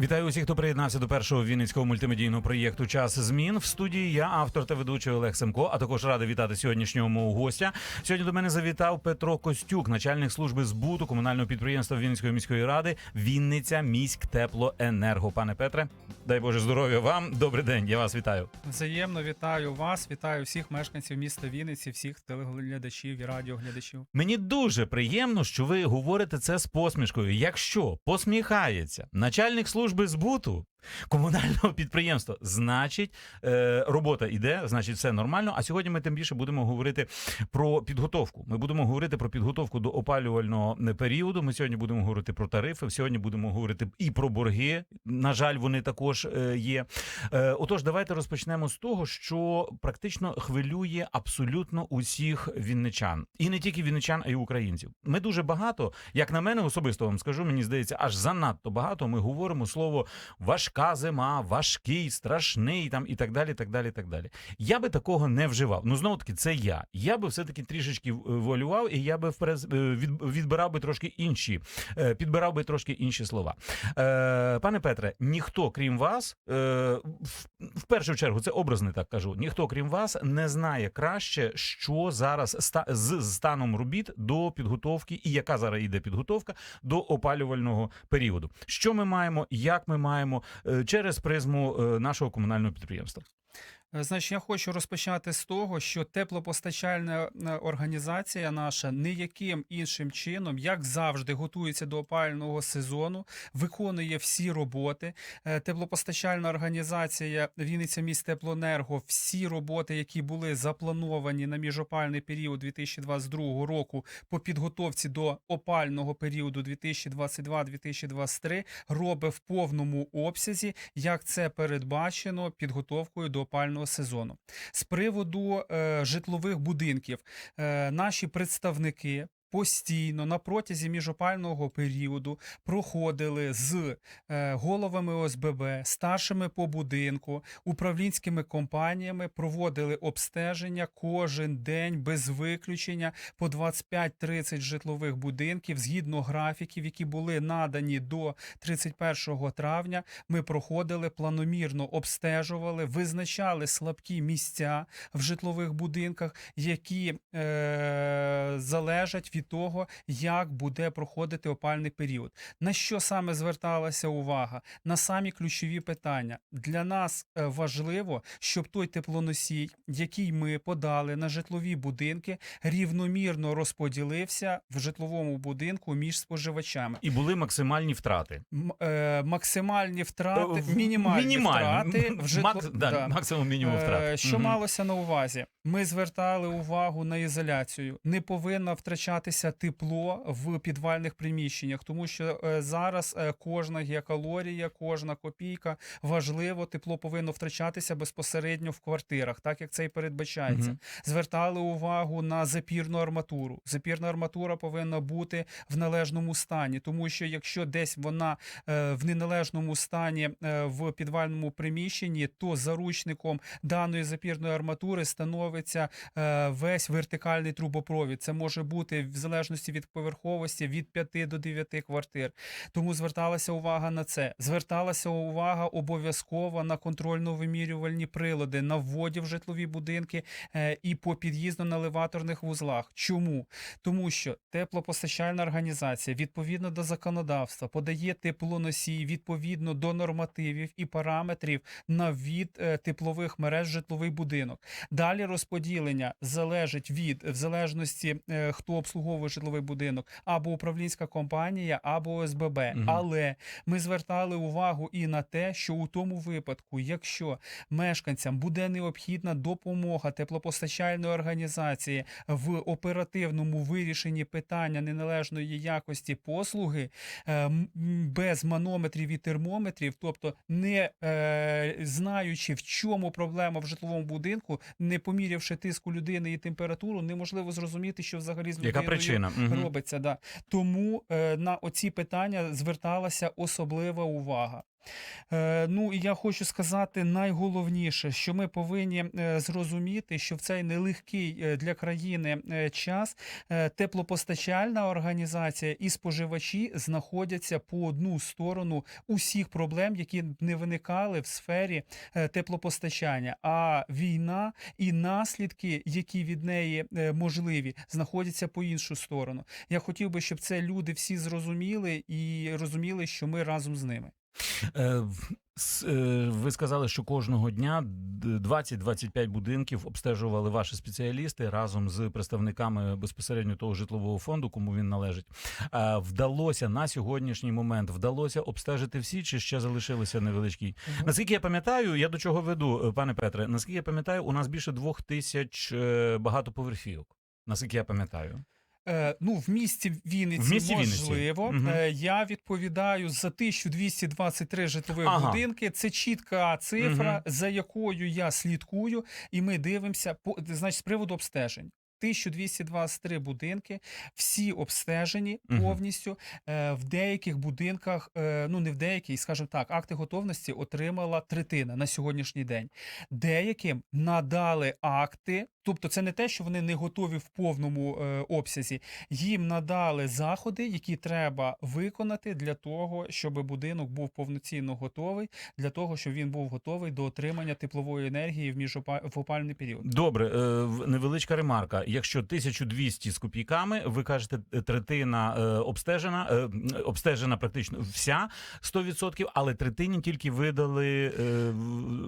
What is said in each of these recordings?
Вітаю усіх, хто приєднався до першого вінницького мультимедійного проєкту Час змін в студії. Я автор та ведучий Олег Семко. А також радий вітати сьогоднішнього мого гостя. Сьогодні до мене завітав Петро Костюк, начальник служби збуту комунального підприємства Вінницької міської ради Вінниця міськ теплоенерго. Пане Петре, дай Боже здоров'я вам. Добрий день. Я вас вітаю. Взаємно вітаю вас, вітаю всіх мешканців міста Вінниці, всіх телеглядачів і радіоглядачів. Мені дуже приємно, що ви говорите це з посмішкою. Якщо посміхається начальник служби збуту комунального підприємства, значить е, робота йде, значить, все нормально. А сьогодні ми тим більше будемо говорити про підготовку. Ми будемо говорити про підготовку до опалювального е, періоду. Ми сьогодні будемо говорити про тарифи. Сьогодні будемо говорити і про борги. На жаль, вони також е, є. Отож, давайте розпочнемо з того, що практично хвилює абсолютно усіх вінничан, і не тільки вінничан, а й українців. Ми дуже багато, як на мене, особисто вам скажу, мені здається, аж занадто багато. Ми говоримо слово важка зима, важкий, страшний там і так далі. так далі, так далі. Я би такого не вживав. Ну знову таки, це я. Я би все таки трішечки волював, і я би е, від- відбирав би трошки інші, е, підбирав би трошки інші слова. Е, Пане Петре, ніхто крім вас, е, в, першу чергу, це образно так кажу. Ніхто крім вас не знає краще, що зараз ста, з станом робіт до підготовки, і яка зараз йде підготовка до опалювального періоду. Що ми маємо, як ми маємо е, через призму е, нашого комунального підприємства. Е, Значить, я хочу розпочати з того, що теплопостачальна е, організація наша ніяким іншим чином, як завжди, готується до опалювального сезону, виконує всі роботи. Е, Теплопостачальна організація Вінниця міст Теплоенерго, всі роботи, які були заплановані на міжопальний період 2022 року по підготовці до опального періоду 2022-2023, робить в повному обсязі, як це передбачено підготовкою до опального сезону. З приводу е, житлових будинків, е, наші представники. Постійно на протязі міжопального періоду проходили з е, головами ОСББ, старшими по будинку, управлінськими компаніями, проводили обстеження кожен день без виключення по 25-30 житлових будинків згідно графіків, які були надані до 31 травня. Ми проходили планомірно, обстежували, визначали слабкі місця в житлових будинках, які е, залежать від того, як буде проходити опальний період. На що саме зверталася увага? На самі ключові питання. Для нас е, важливо, щоб той теплоносій, який ми подали на житлові будинки, рівномірно розподілився в житловому будинку між споживачами. І були максимальні втрати. М- е, максимальні втрати, Е, в- мінімальні, мінімальні. втрати в житло... Макс- да, да. Максимум мінімум Е, втрат. Що Мгм. малося на увазі? Ми звертали увагу на ізоляцію. Не повинно втрачатися тепло в підвальних приміщеннях, тому що е, зараз е, кожна геокалорія, кожна копійка важливо, тепло повинно втрачатися безпосередньо в квартирах, так як це і передбачається. Мгм. Звертали увагу на запірну арматуру. Запірна арматура повинна бути в належному стані, тому що якщо десь вона е, в неналежному стані в підвальному приміщенні, то заручником даної запірної арматури становиться весь вертикальний трубопровід. Це може бути в залежності від поверховості від 5 до 9 квартир. Тому зверталася увага на це. Зверталася увага обов'язково на контрольно-вимірювальні прилади на вводі в житлові будинки е, і по під'їздно-наливаторних вузлах. Чому? Тому що теплопостачальна організація відповідно до законодавства подає теплоносій відповідно до нормативів і параметрів на ввід е, теплових мереж житловий будинок. Далі розподілення залежить від в залежності е, хто обслуговує житловий будинок, або управлінська компанія, або ОСББ. Мгм. Але ми звертали увагу і на те, що у тому випадку, якщо мешканцям буде необхідна допомога теплопостачальної організації в оперативному вирішенні питання неналежної якості послуги е, без манометрів і термометрів, тобто не е, знаючи, в чому проблема в житловому будинку, не помірявши тиску людини і температуру, неможливо зрозуміти, що взагалі з людиною причина? Робиться. Да. Тому е, на оці питання зверталася особлива увага. Е, ну і я хочу сказати найголовніше, що ми повинні е, зрозуміти, що в цей нелегкий е, для країни час теплопостачальна організація і споживачі знаходяться по одну сторону усіх проблем, які не виникали в сфері теплопостачання. А війна і наслідки, які від неї можливі, знаходяться по іншу сторону. Я хотів би, щоб це люди всі зрозуміли і розуміли, що ми разом з ними. Е, е, Ви сказали, що кожного дня д- 20-25 будинків обстежували ваші спеціалісти разом з представниками безпосередньо того житлового фонду, кому він належить. Вдалося на сьогоднішній момент вдалося обстежити всі, чи ще залишилися невеличкі Наскільки я пам'ятаю, я до чого веду, е, пане Петре, наскільки я пам'ятаю, у нас більше двох тисяч багатоповерхівок. Наскільки я пам'ятаю. Е, ну, в місті Вінниці В місті можливо. Вінниці. Е, я відповідаю за 1223 житлових Ага. будинки. Це чітка цифра, угу. за якою я слідкую, і ми дивимося по значить, з приводу обстежень. 1223 будинки, всі обстежені повністю. Е, в деяких будинках, е, ну не в деяких, скажімо так, акти готовності отримала третина на сьогоднішній день. Деяким надали акти, тобто це не те, що вони не готові в повному е, обсязі. Їм надали заходи, які треба виконати для того, щоб будинок був повноцінно готовий, для того, щоб він був готовий до отримання теплової енергії в міжопа- в опальний період. Добре, е, невеличка ремарка. Якщо 1200 з копійками, ви кажете, е, третина е, обстежена, е, обстежена практично вся 100%, але третині тільки видали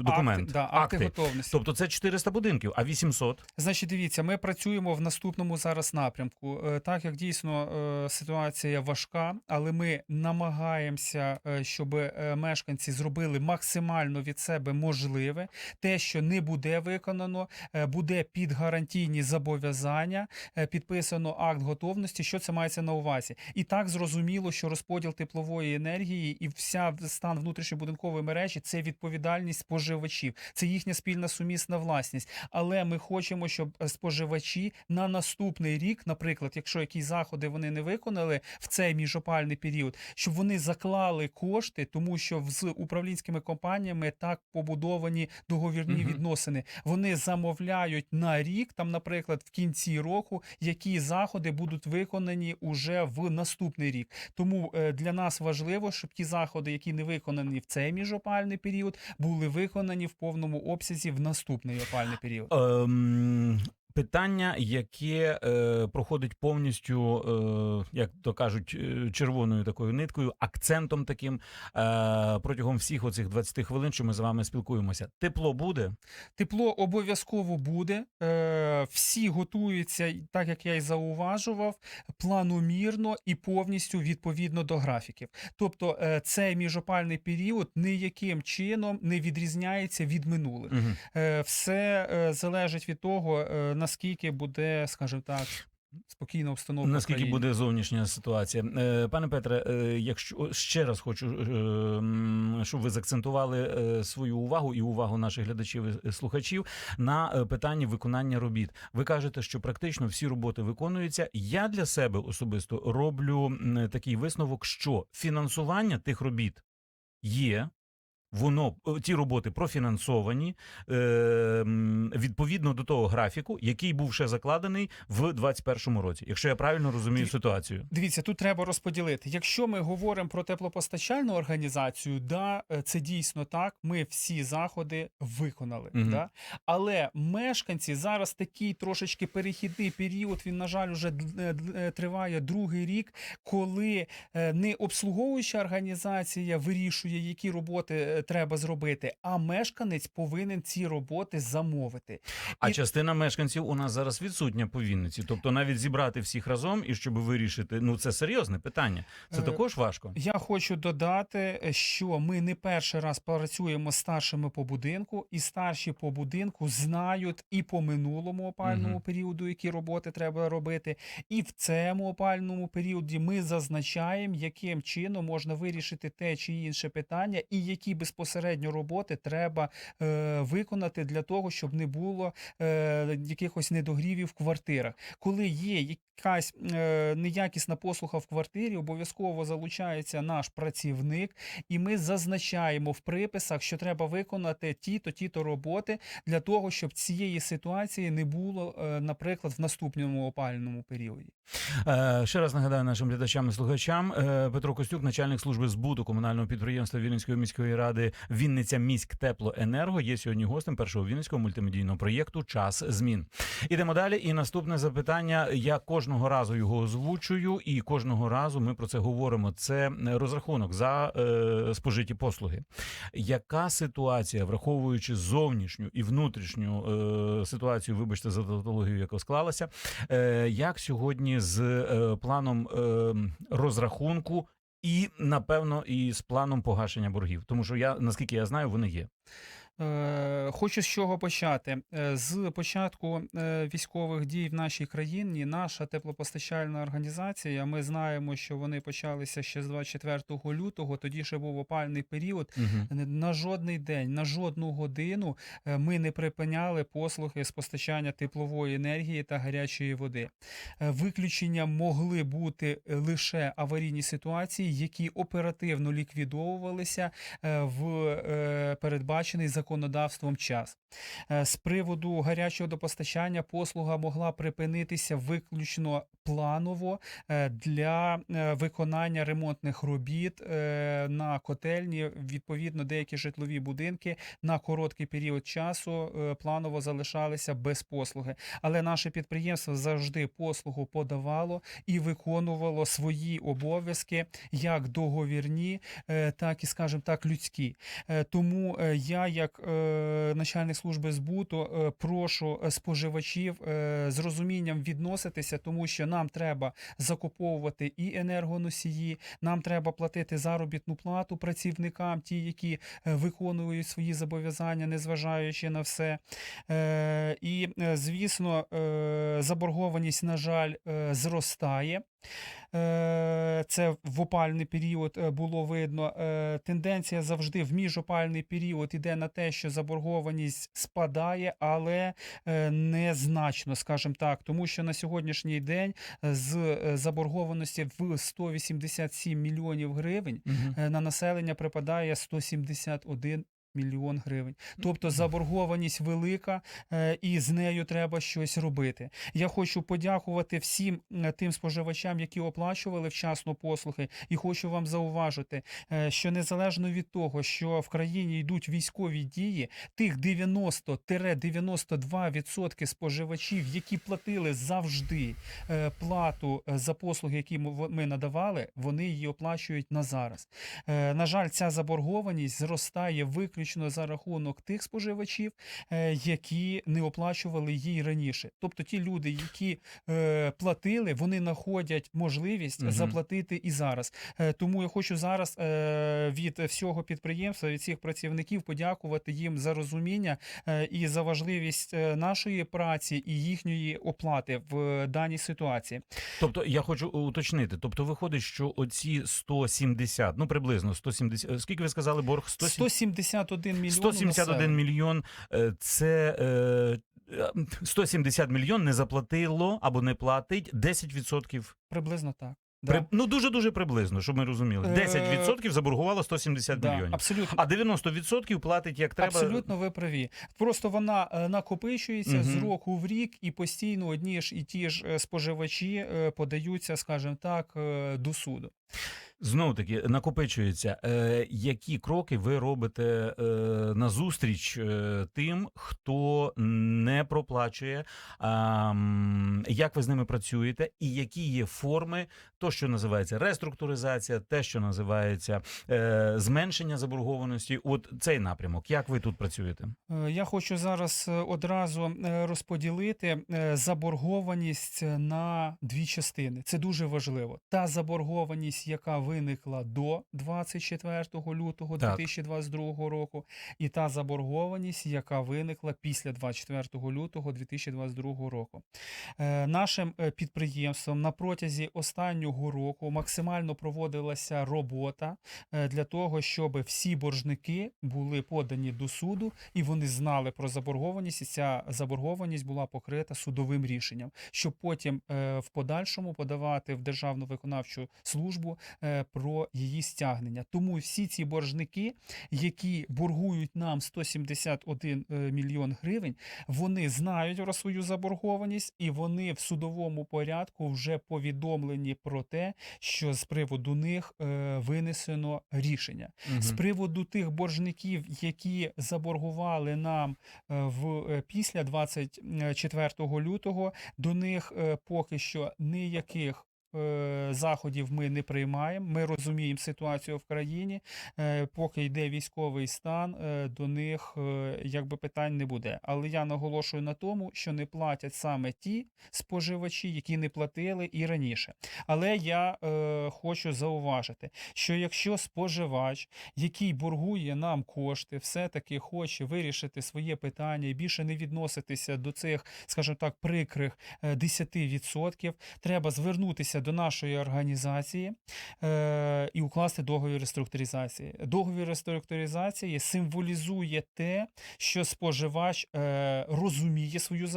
документ. Акти, да, акти, готовності. Тобто це 400 будинків, а 800? Значить, дивіться, ми працюємо в наступному зараз напрямку. Так як дійсно ситуація важка, але ми намагаємося, щоб мешканці зробили максимально від себе можливе. Те, що не буде виконано, буде під гарантійні зобов'язання, е, підписано акт готовності. Що це мається на увазі? І так зрозуміло, що розподіл теплової енергії і вся стан внутрішньобудинкової мережі це відповідальність споживачів, це їхня спільна сумісна власність. Але ми хочемо, щоб е, споживачі на наступний рік, наприклад, якщо якісь заходи вони не виконали в цей міжопальний період, щоб вони заклали кошти, тому що з управлінськими компаніями так побудовані договірні Мгм. відносини. Вони замовляють на рік, там, наприклад, в кінці року, які заходи будуть виконані уже в наступний рік. Тому е, для нас важливо, щоб ті заходи, які не виконані в цей міжопальний період, були виконані в повному обсязі в наступний опальний період. Ем, питання, яке е, проходить повністю, е, як то кажуть, е, червоною такою ниткою, акцентом таким е, протягом всіх оцих 20 хвилин, що ми з вами спілкуємося. Тепло буде. Тепло обов'язково буде. Е, всі готуються, так як я й зауважував, планомірно і повністю відповідно до графіків. Тобто е, цей міжопальний період ніяким чином не відрізняється від минулих. Мгм. Е, все е, залежить від того, е, наскільки буде, скажімо так, спокійна обстановка. Наскільки країні. буде зовнішня ситуація, Е, пане Петре, е, якщо ще раз хочу, е, щоб ви закцентували свою увагу і увагу наших глядачів і слухачів на питанні виконання робіт. Ви кажете, що практично всі роботи виконуються. Я для себе особисто роблю такий висновок, що фінансування тих робіт є. Воно е, ті роботи профінансовані е, відповідно до того графіку, який був ще закладений в 2021 році, якщо я правильно розумію Диві- ситуацію. Дивіться, тут треба розподілити. Якщо ми говоримо про теплопостачальну організацію, да, е, це дійсно так. Ми всі заходи виконали. Мгм. Да? Але мешканці зараз такий трошечки перехідний період. Він, на жаль, уже е, триває другий рік, коли не обслуговуюча організація вирішує, які роботи треба зробити, а мешканець повинен ці роботи замовити. А І- частина мешканців у нас зараз відсутня по Вінниці. Тобто навіть зібрати всіх разом і щоб вирішити, ну це серйозне питання. Це Е, також важко. Я хочу додати, е, що ми не перший раз працюємо з старшими по будинку, і старші по будинку знають і по минулому опальному Мгм. періоду, які роботи треба робити, і в цьому опальному періоді ми зазначаємо, яким чином можна вирішити те чи інше питання, і які безпосередньо роботи треба е, виконати для того, щоб не було е, якихось недогрівів в квартирах. Коли є якась е, неякісна послуга в квартирі, обов'язково залучається наш працівник, і ми зазначаємо в приписах, що треба виконати ті-то, ті-то роботи для того, щоб цієї ситуації не було, е, наприклад, в наступному опалювальному періоді. Е, Ще раз нагадаю нашим глядачам і слухачам. е, Петро Костюк, начальник служби збуту комунального підприємства Вінницької міської ради Вінниця міськ Теплоенерго, є сьогодні гостем першого вінницького мультимедійного проєкту Час змін. Ідемо далі. І наступне запитання. Я кожного разу його озвучую, і кожного разу ми про це говоримо. Це розрахунок за е, спожиті послуги. Яка ситуація, враховуючи зовнішню і внутрішню е, ситуацію, вибачте за тавтологію, яка склалася, е, як сьогодні з е, планом е, розрахунку і напевно і з планом погашення боргів, тому що я наскільки я знаю, вони є. Е, Хочу з чого почати. Е, З початку е, військових дій в нашій країні наша теплопостачальна організація. Ми знаємо, що вони почалися ще з 24 лютого. Тоді ще був опальний період. Угу. На жодний день, на жодну годину ми не припиняли послуги з постачання теплової енергії та гарячої води. Виключення могли бути лише аварійні ситуації, які оперативно ліквідовувалися в передбачений законодавством час. Е, З приводу гарячого водопостачання послуга могла припинитися виключно планово е, для е, виконання ремонтних робіт на котельні. Відповідно, деякі житлові будинки на короткий період часу планово залишалися без послуги. Але наше підприємство завжди послугу подавало і виконувало свої обов'язки як договірні, так і, скажімо так, людські. Тому я, як е, начальник служби збуту, е, прошу е, споживачів з розумінням відноситися, тому що нам треба закуповувати і енергоносії, нам треба платити заробітну плату працівникам, ті, які виконують свої зобов'язання, незважаючи на все. І, звісно, заборгованість, на жаль, зростає. Е, Це в опальний період е, було видно. Е, Тенденція завжди в міжопальний період іде на те, що заборгованість спадає, але незначно, скажімо так, тому що на сьогоднішній день з заборгованості в 187 мільйонів гривень Угу. на населення припадає 171 мільйон гривень. Тобто заборгованість велика, е, і з нею треба щось робити. Я хочу подякувати всім е, тим споживачам, які оплачували вчасно послуги, і хочу вам зауважити, е, що незалежно від того, що в країні йдуть військові дії, тих 90-92% споживачів, які платили завжди плату за послуги, які ми надавали, вони її оплачують на зараз. На жаль, ця заборгованість зростає виключно за рахунок тих споживачів, е, які не оплачували її раніше. Тобто ті люди, які е, платили, вони знаходять можливість Мгм. заплатити і зараз. Е, Тому я хочу зараз від всього підприємства, від всіх працівників подякувати їм за розуміння і за важливість нашої праці і їхньої оплати в даній ситуації. Тобто я хочу уточнити. Тобто виходить, що оці 170, ну приблизно 170, е, скільки ви сказали, борг 170? 171 мільйон. 171 мільйон. е, Це е, е, 170 мільйон не заплатило або не платить 10%. Приблизно так. При, Да. ну дуже дуже приблизно, щоб ми розуміли. Е, 10% заборгувало 170 Да, мільйонів. абсолютно. А 90% платить як треба. Абсолютно ви праві. Просто вона е, накопичується з року в рік, і постійно одні ж і ті ж е, споживачі е, подаються, скажімо так, е, до суду. Знову таки накопичується. Е, які кроки ви робите е, назустріч е, тим, хто не проплачує? М, як ви з ними працюєте, і які є форми, то що називається реструктуризація, те, що називається е, зменшення заборгованості? От цей напрямок. Як ви тут працюєте? Е, Я хочу зараз е, одразу е, розподілити е, заборгованість на дві частини. Це дуже важливо. Та заборгованість, яка виникла до 24 лютого Так. 2022 року, і та заборгованість, яка виникла після 24 лютого 2022 року. Е, Нашим е, підприємством на протязі останнього року максимально проводилася робота е, для того, щоб всі боржники були подані до суду і вони знали про заборгованість, і ця заборгованість була покрита судовим рішенням, щоб потім в подальшому подавати в Державну виконавчу службу про її стягнення. Тому всі ці боржники, які боргують нам 171 е, мільйон гривень, вони знають про свою заборгованість, і вони в судовому порядку вже повідомлені про те, що з приводу них е, винесено рішення. Мгм. З приводу тих боржників, які заборгували нам е, в е, після 24 лютого, до них е, поки що ніяких. Е, Заходів ми не приймаємо. Ми розуміємо ситуацію в країні. Е, Поки йде військовий стан, е, до них якби питань не буде. Але я наголошую на тому, що не платять саме ті споживачі, які не платили і раніше. Але я е, хочу зауважити, що якщо споживач, який боргує нам кошти, все-таки хоче вирішити своє питання і більше не відноситися до цих, скажімо так, прикрих е, 10%, треба звернутися до нашої організації е, і укласти договір реструктуризації. Договір реструктуризації символізує те, що споживач е, розуміє свою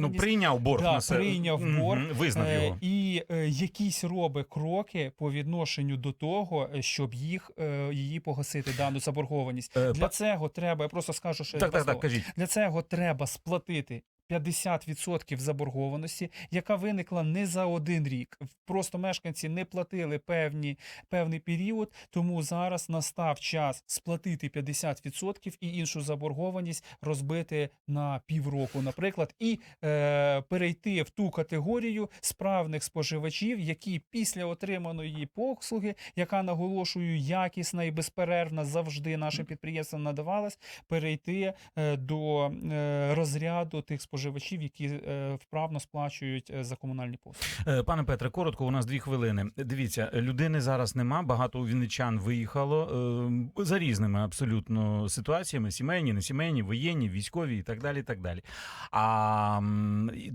Ну, прийняв борг Да, на себе. прийняв борг, Визнав Е. І е, якісь робить кроки по відношенню до того, е, щоб їх е, її погасити дану заборгованість. Е, Для па- цього треба. Я просто скажу, що Так, так, так, кажіть. для цього треба сплатити. 50% заборгованості, яка виникла не за один рік. Просто мешканці не платили певні, певний період, тому зараз настав час сплатити 50% і іншу заборгованість розбити на півроку, наприклад, і е, перейти в ту категорію справних споживачів, які після отриманої послуги, яка наголошую якісна і безперервна завжди нашим підприємствам надавалась, перейти е, до е, розряду тих споживачів, які е, вправно сплачують е, за комунальні послуги. Е, Пане Петре, коротко, у нас дві хвилини. Дивіться, людини зараз нема. Багато вінничан виїхало за різними абсолютно ситуаціями: сімейні, не сімейні, воєнні, військові і так далі. І так далі. А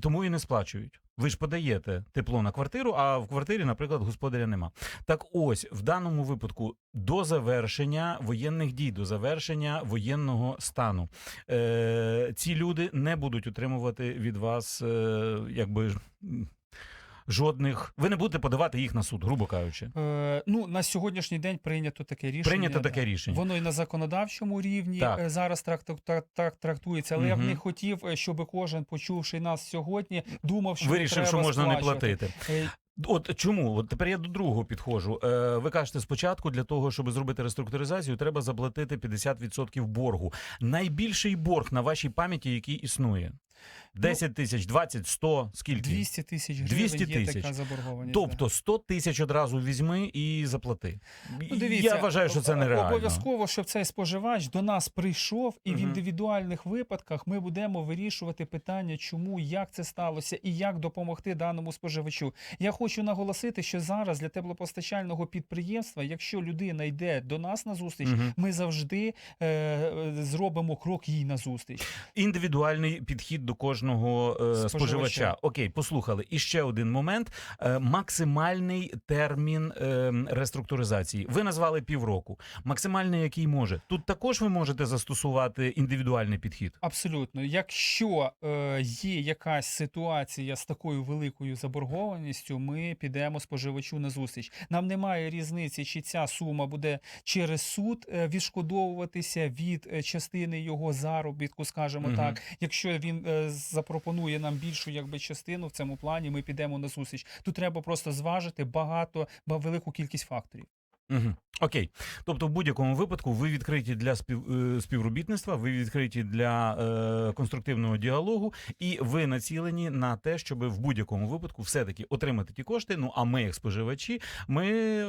тому і не сплачують. Ви ж подаєте тепло на квартиру, а в квартирі, наприклад, господаря нема. Так ось в даному випадку до завершення воєнних дій, до завершення воєнного стану, е, ці люди не будуть отримувати від вас, е, якби жодних. Ви не будете подавати їх на суд, грубо кажучи. Е, ну на сьогоднішній день прийнято таке рішення. Прийнято да. таке рішення. Воно і на законодавчому рівні Так. е, зараз так, так, так, так трактується. Але я б не хотів, е, щоб кожен, почувши нас сьогодні, думав, що Вирішив, не що треба можна не платити. Е, От чому? От тепер я до другого підходжу. Е, ви кажете, спочатку для того, щоб зробити реструктуризацію, треба заплатити 50% боргу. Найбільший борг на вашій пам'яті, який існує. 10 тисяч, 20, 100, скільки? 200 тисяч гривень 200 є тисяч. така заборгованість. Тобто 100 тисяч одразу візьми і заплати. Ну, дивіться, я вважаю, що це нереально. Обов'язково, щоб цей споживач до нас прийшов, і в Мгм. індивідуальних випадках ми будемо вирішувати питання, чому, як це сталося, і як допомогти даному споживачу. Я хочу наголосити, що зараз для теплопостачального підприємства, якщо людина йде до нас на зустріч, Мгм. ми завжди е, е, зробимо крок їй на зустріч. Індивідуальний підхід до кожного е, споживача. Споживача. Окей, послухали. І ще один момент: Е, максимальний термін е, реструктуризації. Ви назвали півроку. Максимальний, який може. Тут також ви можете застосувати індивідуальний підхід. Абсолютно, якщо є якась ситуація з такою великою заборгованістю, ми підемо споживачу на зустріч. Нам немає різниці, чи ця сума буде через суд відшкодовуватися від частини його заробітку, скажімо Мгм. так. Якщо він запропонує нам більшу якби частину в цьому плані, ми підемо на зустріч. Тут треба просто зважити багато, ба- велику кількість факторів. Угу. Окей. Тобто, в будь-якому випадку ви відкриті для спів, е, співробітництва, ви відкриті для е, конструктивного діалогу, і ви націлені на те, щоб в будь-якому випадку все-таки отримати ті кошти. Ну а ми, як споживачі, ми е,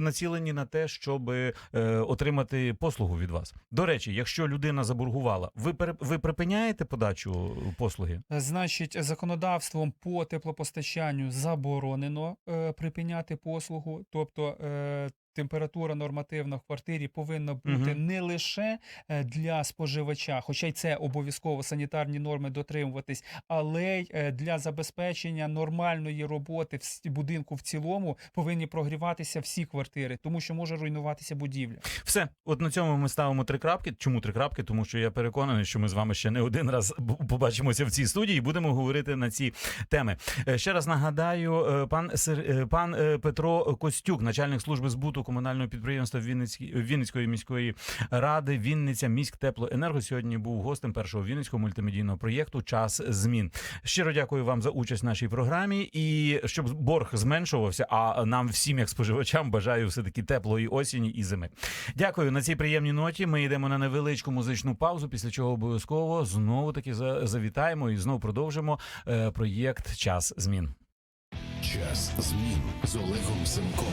націлені на те, щоб е, отримати послугу від вас. До речі, якщо людина заборгувала, ви пере, ви припиняєте подачу послуги? Е, Значить, законодавством по теплопостачанню заборонено е, припиняти послугу, тобто е, температура нормативна в квартирі повинна бути Мгм. не лише е, для споживача, хоча й це обов'язково санітарні норми дотримуватись, але й е, для забезпечення нормальної роботи в будинку в цілому повинні прогріватися всі квартири, тому що може руйнуватися будівля. Все, от на цьому ми ставимо три крапки. Чому три крапки? Тому що я переконаний, що ми з вами ще не один раз побачимося в цій студії і будемо говорити на ці теми. Е, Ще раз нагадаю, пан пан Петро Костюк, начальник служби збуту комунального підприємства Вінницькі- Вінницької міської ради, Вінниця міськтеплоенерго. Сьогодні був гостем першого вінницького мультимедійного проєкту Час змін. Щиро дякую вам за участь в нашій програмі. І щоб борг зменшувався, а нам всім, як споживачам, бажаю все таки теплої осені і зими. Дякую на цій приємній ноті. Ми йдемо на невеличку музичну паузу, після чого обов'язково знову таки за- завітаємо і знову продовжимо е, проєкт Час змін. Час змін з Олегом Семком.